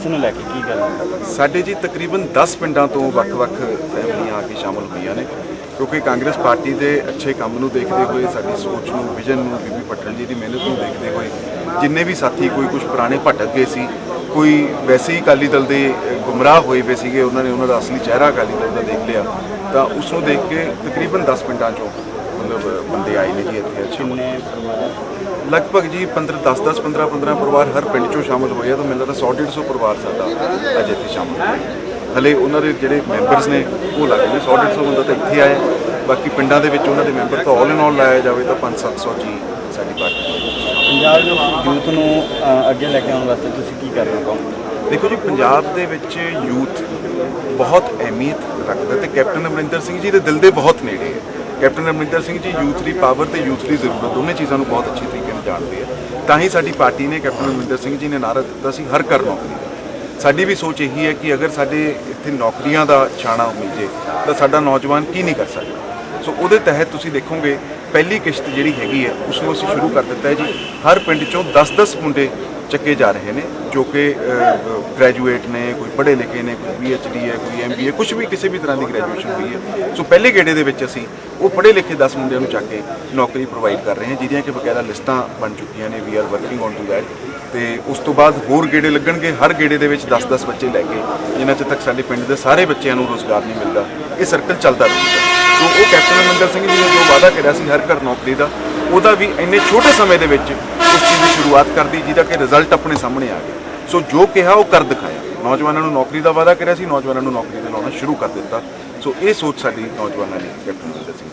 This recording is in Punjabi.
ਇਸ ਨੂੰ ਲੈ ਕੇ ਕੀ ਗੱਲ ਹੈ? ਸਾਡੇ ਜੀ ਤਕਰੀਬਨ 10 ਪਿੰਡਾਂ ਤੋਂ ਵੱਖ-ਵੱਖ ਫੈਮਲੀਆਂ ਆ ਕੇ ਸ਼ਾਮਲ ਹੋਈਆਂ ਨੇ, ਕਿਉਂਕਿ ਕਾਂਗਰਸ ਪਾਰਟੀ ਦੇ ਅੱਛੇ ਕੰਮ ਨੂੰ ਦੇਖਦੇ ਹੋਏ, ਸਾਡੀ ਸੋਚ ਨੂੰ, ਵਿਜ਼ਨ ਨੂੰ, ਬੀਬੀ ਪਟਲ ਜੀ ਦੀ ਮਿਹਨਤ ਨੂੰ ਦੇਖਦੇ ਹੋਏ, ਜਿੰਨੇ ਵੀ ਸਾਥੀ ਕੋਈ ਕੁਝ ਪੁਰਾਣੇ ਭਟਕ ਗਏ ਸੀ, ਕੋਈ ਵੈਸੇ ਹੀ ਅਕਾਲੀ ਦਲ ਦੇ ਗੁੰਮਰਾਹ ਹੋਏ ਪਏ ਸੀਗੇ, ਉਹਨਾਂ ਨੇ ਉਹਨਾਂ ਦਾ ਅਸਲੀ ਚਿਹਰਾ ਅਕਾਲੀ ਦਲ ਦਾ ਦੇਖ ਲਿਆ, ਤਾਂ ਉਸ ਨੂੰ ਦੇਖ ਕੇ ਤਕਰੀਬਨ 10 ਪਿੰਡਾਂ ਚੋਂ ਮਤਲਬ ਬੰਦੇ ਆਏ ਨੇ ਜੀ ਇੱਥੇ ਅੱਛੇ। ਕਿੰਨੇ ਲਗਭਗ ਜੀ 15 10 10 15 15 ਪਰਿਵਾਰ ਹਰ ਪਿੰਡ ਚੋਂ ਸ਼ਾਮਲ ਹੋਏ ਆ ਤਾਂ ਮੈਨੂੰ ਲੱਗਦਾ 100 150 ਪਰਿਵਾਰ ਸਾਡਾ ਅੱਜ ਇੱਥੇ ਸ਼ਾਮਲ ਹੋਇਆ ਹਲੇ ਉਹਨਾਂ ਦੇ ਜਿਹੜੇ ਮੈਂਬਰਸ ਨੇ ਉਹ ਲੱਗ ਨੇ। 100 150 ਬੰਦਾ ਤਾਂ ਇੱਥੇ ਆਇਆ। ਬਾਕੀ ਪਿੰਡਾਂ ਦੇ ਵਿੱਚ ਉਹਨਾਂ ਦੇ ਮੈਂਬਰ ਤਾਂ ਆਲ ਇਨ ਆਲ ਲਾਇਆ ਜਾਵੇ ਤਾਂ 5 700 ਜੀ ਸਾਡੀ ਪਾਰਟੀ ਪੰਜਾਬ ਦੇ ਯੂਥ ਨੂੰ ਅੱਗੇ ਲੈ ਕੇ ਆਉਣ ਵਾਸਤੇ ਤੁਸੀਂ ਕੀ ਕਰ ਰਹੇ ਹੋ? ਦੇਖੋ ਜੀ ਪੰਜਾਬ ਦੇ ਵਿੱਚ ਯੂਥ ਬਹੁਤ ਅਹਿਮੀਅਤ ਰੱਖਦਾ ਤੇ ਕੈਪਟਨ ਅਮਰਿੰਦਰ ਸਿੰਘ ਜੀ ਦੇ ਦਿਲ ਦੇ ਬਹੁਤ ਨੇੜੇ ਹੈ। ਕੈਪਟਨ ਅਮਰਿੰਦਰ ਸਿੰਘ ਜੀ, ਯੂਥ ਦੀ ਪਾਵਰ ਤੇ ਯੂਥ ਦੀ ਜ਼ਰੂਰਤ, ਦੋਨੇ ਚੀਜ਼ਾਂ ਨੂੰ ਬਹੁਤ ਅੱਛੀ ਤਰੀਕੇ ਨਾਲ ਜਾਣਦੇ ਆ। ਤਾਂ ਹੀ ਸਾਡੀ ਪਾਰਟੀ ਨੇ ਕੈਪਟਨ ਅਮਰਿੰਦਰ ਸਿੰਘ ਜੀ ਨੇ ਨਾਰਾ ਦਿੱਤਾ ਸੀ, ਹਰ ਘਰ ਨੌਕਰੀ ਸਾਡੀ ਵੀ ਸੋਚ ਇਹੀ ਹੈ ਕਿ ਅਗਰ ਸਾਡੇ ਇੱਥੇ ਨੌਕਰੀਆਂ ਦਾ ਛਾਣਾ ਮਿਲ ਜੇ, ਤਾਂ ਸਾਡਾ ਨੌਜਵਾਨ ਕੀ ਨਹੀਂ ਕਰ ਸਕਦਾ? ਸੋ ਉਹਦੇ ਤਹਿਤ ਤੁਸੀਂ ਦੇਖੋਗੇ, ਪਹਿਲੀ ਕਿਸ਼ਤ ਜਿਹੜੀ ਹੈਗੀ ਹੈ ਉਸ ਨੂੰ ਅਸੀਂ ਸ਼ੁਰੂ ਕਰ ਦਿੱਤਾ ਹੈ ਜੀ। ਹਰ ਪਿੰਡ ਚੋਂ 10-10 ਮੁੰਡੇ ਚੱਕੇ ਜਾ ਰਹੇ ਨੇ, ਜੋ ਕਿ ਗ੍ਰੈਜੂਏਟ ਨੇ, ਕੋਈ ਪੜ੍ਹੇ ਲਿਖੇ ਨੇ, ਕੋਈ ਪੀਐਚਡੀ ਹੈ, ਕੋਈ ਐਮਬੀਏ ਕੁਝ ਵੀ ਕਿਸੇ ਵੀ ਤਰ੍ਹਾਂ ਦੀ ਗ੍ਰੈਜੂਏਸ਼ਨ ਹੋਈ ਹੈ। ਸੋ ਪਹਿਲੇ ਗੇੜੇ ਦੇ ਵਿੱਚ ਅਸੀਂ ਉਹ ਪੜ੍ਹੇ ਲਿਖੇ 10 ਮੁੰਡਿਆਂ ਨੂੰ ਚੱਕ ਕੇ ਨੌਕਰੀ ਪ੍ਰੋਵਾਈਡ ਕਰ ਰਹੇ ਹਾਂ, ਜਿਹਦੀਆਂ ਕਿ ਬਕਾਇਦਾ ਲਿਸਟਾਂ ਬਣ ਚੁੱਕੀਆਂ ਨੇ we are working on to that ਤੇ ਉਸ ਤੋਂ ਬਾਅਦ ਹੋਰ ਗੇੜੇ ਲੱਗਣਗੇ, ਹਰ ਗੇੜੇ ਦੇ ਵਿੱਚ 10-10 ਬੱਚੇ ਲੈ ਕੇ, ਜਿਨ੍ਹਾਂ 'ਚ ਤੱਕ ਸਾਡੇ ਪਿੰਡ ਦੇ ਸਾਰੇ ਬੱਚਿਆਂ ਨੂੰ ਰੋਜ਼ਗਾਰ ਨਹੀਂ ਮਿਲਦਾ, ਇਹ ਸਰਕਲ ਚੱਲਦਾ ਰਹੇਗਾ ਸੋ ਉਹ ਕੈਪਟਨ ਅਮਰਿੰਦਰ ਸਿੰਘ ਜੀ ਨੇ ਜੋ ਵਾਅਦਾ ਕਰਿਆ ਸੀ, ਹਰ ਘਰ ਨੌਕਰੀ ਦਾ ਉਹਦਾ ਵੀ ਇੰਨੇ ਛੋਟੇ ਸਮੇਂ ਦੇ ਵਿੱਚ ਉਸ ਚੀਜ਼ ਦੀ ਸ਼ੁਰੂਆਤ ਕਰਦੀ, ਜਿਹਦਾ ਕਿ ਰਿਜ਼ਲਟ ਆਪਣੇ ਸਾਹਮਣੇ ਆ ਗਿਆ। ਸੋ ਜੋ ਕਿਹਾ ਉਹ ਕਰ ਦਿਖਾਇਆ। ਨੌਜਵਾਨਾਂ ਨੂੰ ਨੌਕਰੀ ਦਾ ਵਾਅਦਾ ਕਰਿਆ ਸੀ, ਨੌਜਵਾਨਾਂ ਨੂੰ ਨੌਕਰੀ ਤੇ ਲਾਉਣਾ ਸ਼ੁਰੂ ਕਰ ਦਿੱਤਾ। ਸੋ ਇਹ ਸੋਚ ਸਾਡੀ ਨੌਜਵਾਨਾਂ ਦੀ ਕੈਪਟਨ ਅਮਰਿੰਦਰ ਸਿੰਘ